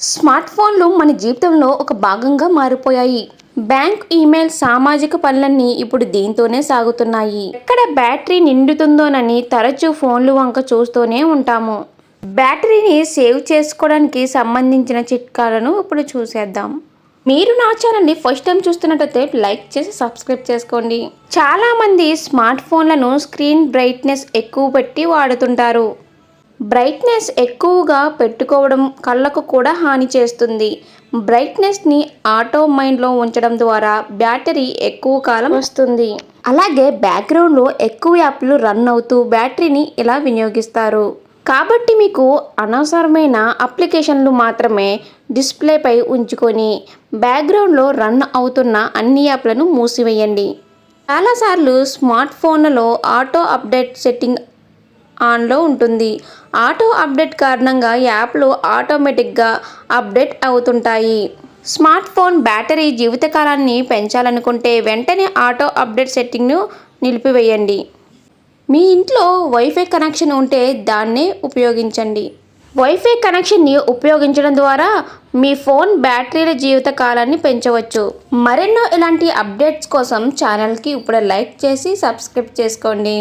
Smart ఫోన్లు మన జీవితంలో ఒక భాగంగా మారిపోయాయి. బ్యాంక్ ఈమెయిల్ సామాజిక పనులన్నీ ఇప్పుడు దీంతోనే సాగుతున్నాయి. ఎక్కడ బ్యాటరీ నిండుతుందోనని తరచూ ఫోన్లు వంక చూస్తూనే ఉంటాము. బ్యాటరీని సేవ్ చేసుకోవడానికి సంబంధించిన చిట్కాలను ఇప్పుడు చూసేద్దాం. మీరు నా ఛానల్ని ఫస్ట్ టైం చూస్తున్నట్టయితే లైక్ చేసి సబ్స్క్రైబ్ చేసుకోండి. చాలామంది స్మార్ట్ ఫోన్లను స్క్రీన్ బ్రైట్నెస్ ఎక్కువ పెట్టి వాడుతుంటారు. బ్రైట్నెస్ ఎక్కువగా పెట్టుకోవడం కళ్ళకు కూడా హాని చేస్తుంది. బ్రైట్నెస్ని ఆటో మైండ్లో ఉంచడం ద్వారా బ్యాటరీ ఎక్కువ కాలం వస్తుంది. అలాగే బ్యాక్గ్రౌండ్లో ఎక్కువ యాప్లు రన్ అవుతూ బ్యాటరీని ఇలా వినియోగిస్తారు. కాబట్టి మీకు అనవసరమైన అప్లికేషన్లు మాత్రమే డిస్ప్లేపై ఉంచుకొని బ్యాక్గ్రౌండ్లో రన్ అవుతున్న అన్ని యాప్లను మూసివేయండి. చాలాసార్లు స్మార్ట్ ఫోన్లలో ఆటో అప్డేట్ సెట్టింగ్ ఆన్లో ఉంటుంది. ఆటో అప్డేట్ కారణంగా యాప్లు ఆటోమేటిక్గా అప్డేట్ అవుతుంటాయి. స్మార్ట్ ఫోన్ బ్యాటరీ జీవితకాలాన్ని పెంచాలనుకుంటే వెంటనే ఆటో అప్డేట్ సెట్టింగ్ను నిలిపివేయండి. మీ ఇంట్లో వైఫై కనెక్షన్ ఉంటే దాన్నే ఉపయోగించండి. వైఫై కనెక్షన్ని ఉపయోగించడం ద్వారా మీ ఫోన్ బ్యాటరీల జీవిత కాలాన్ని పెంచవచ్చు. మరెన్నో ఇలాంటి అప్డేట్స్ కోసం ఛానల్కి ఇప్పుడు లైక్ చేసి సబ్స్క్రైబ్ చేసుకోండి.